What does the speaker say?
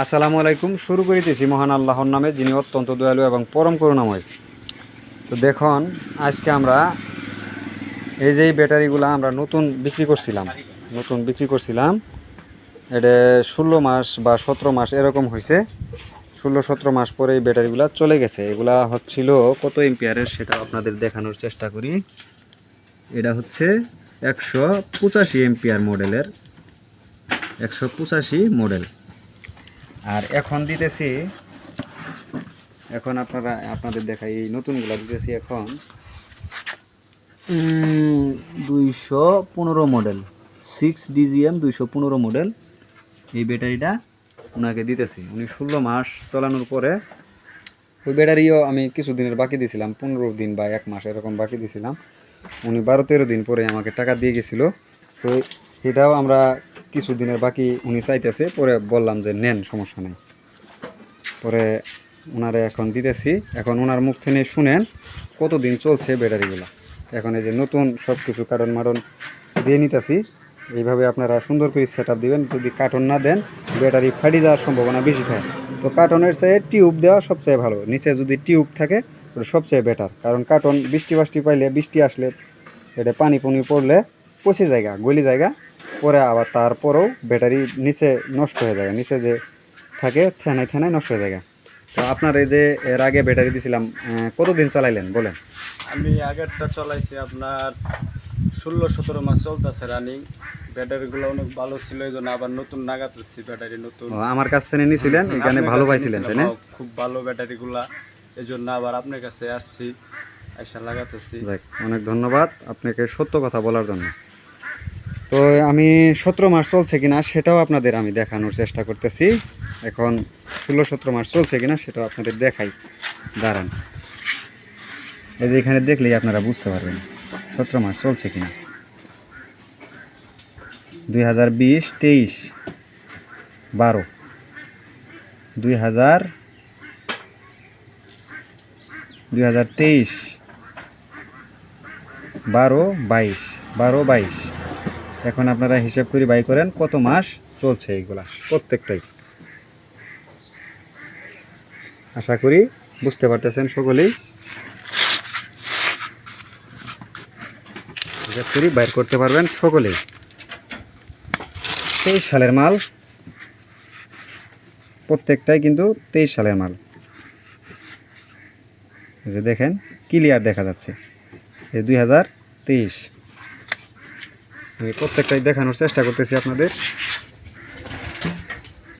আসসালামু আলাইকুম। শুরু করিতেছি মহান আল্লাহর নামে, যিনি অত্যন্ত দয়ালু এবং পরম করুণাময়। তো দেখুন, আজকে আমরা এই যে ব্যাটারিগুলো আমরা নতুন বিক্রি করছিলাম, নতুন বিক্রি করছিলাম, এটা ষোলো মাস বা সতেরো মাস এরকম হয়েছে। ষোলো সতেরো মাস পরে এই ব্যাটারিগুলো চলে গেছে। এগুলা হচ্ছিল কত এম্পিয়ারের সেটা আপনাদের দেখানোর চেষ্টা করি। এটা হচ্ছে একশো পঁচাশি এম্পিয়ার মডেলের, একশো পঁচাশি মডেল। আর এখন দিতেছি, এখন আপনারা, আপনাদের দেখাই, এই নতুনগুলো দিতেছি এখন। দুইশো পনেরো মডেল সিক্স ডিজিএম দুইশো পনেরো মডেল এই ব্যাটারিটা ওনাকে দিতেছি। উনি ষোলো মাস চালানোর পরে, ওই ব্যাটারিও আমি কিছু দিনের বাকি দিয়েছিলাম পনেরো দিন বা এক মাস এরকম বাকি দিয়েছিলাম উনি বারো তেরো দিন পরে আমাকে টাকা দিয়ে গেছিল। তো এটাও আমরা কিছু দিনের বাকি উনি চাইতেছে, পরে বললাম যে, নেন, সমস্যা নেই। পরে ওনারে এখন দিতেছি। এখন ওনার মুখ থেকে শুনেন কতদিন চলছে ব্যাটারিগুলো। এখন এই যে নতুন সব কিছু কার্টন মাটন দিয়ে নিতেছি। এইভাবে আপনারা সুন্দর করে সেট দেবেন। যদি কার্টন না দেন, ব্যাটারি ফাটি যাওয়ার সম্ভাবনা বেশি থাকে। তো কার্টনের চেয়ে টিউব দেওয়া সবচেয়ে ভালো। নিচে যদি টিউব থাকে, ওটা সবচেয়ে বেটার কারণ কার্টন বৃষ্টি বাষ্টি পাইলে বৃষ্টি আসলে, এটা পানি পুনি পড়লে পচে জায়গা গলি জায়গা পরে আবার তারপরেও ব্যাটারি নিচে নষ্ট হয়ে যায় নিচে যে থাকে থেনায় থেনায় নষ্ট হয়ে যায়। তো আপনার এই যে এর আগে ব্যাটারি দিছিলাম কতদিন চালাইলেন বলেন? আমি আগেরটা চলাইছি আপনার ষোলো সতেরো মাস চলতেছে রানিং ব্যাটারিগুলো অনেক ভালো ছিল এই জন্য আবার নতুন নাগাতেছি ব্যাটারি নতুন। আমার কাছ থেকে নিয়েছিলেন এখানে ভালো পাইছিলেন তাই না? খুব ভালো ব্যাটারিগুলা। এই জন্য আবার আপনার কাছে আসছি এসে লাগাতেছি। অনেক ধন্যবাদ আপনাকে সত্য কথা বলার জন্য। তো আমি সতেরো মাস চলছে কিনা সেটাও আপনাদের আমি দেখানোর চেষ্টা করতেছি। এখন ষোলো, সতেরো মাস চলছে কিনা সেটাও আপনাদের দেখাই। দাঁড়ান। এই যে এখানে দেখলেই আপনারা বুঝতে পারবেন সতেরো মাস চলছে কিনা। দুই হাজার বিশ, তেইশ, বারো। দুই হাজার দুই হাজার তেইশ, বারো, বাইশ। বারো, বাইশ। এখন আপনারা হিসাব করে বাই করেন, কত মাস চলছে এইগুলা, প্রত্যেকটাই। আশা করি বুঝতে পারতেছেন সকলেই। হিসাব করি বাইর করতে পারবেন সকলেই। তেইশ সালের মাল, প্রত্যেকটাই কিন্তু তেইশ সালের মাল। যে দেখেন, ক্লিয়ার দেখা যাচ্ছে। এই দুই হাজার তেইশ। আমি প্রত্যেকটাই দেখানোর চেষ্টা করতেছি আপনাদের।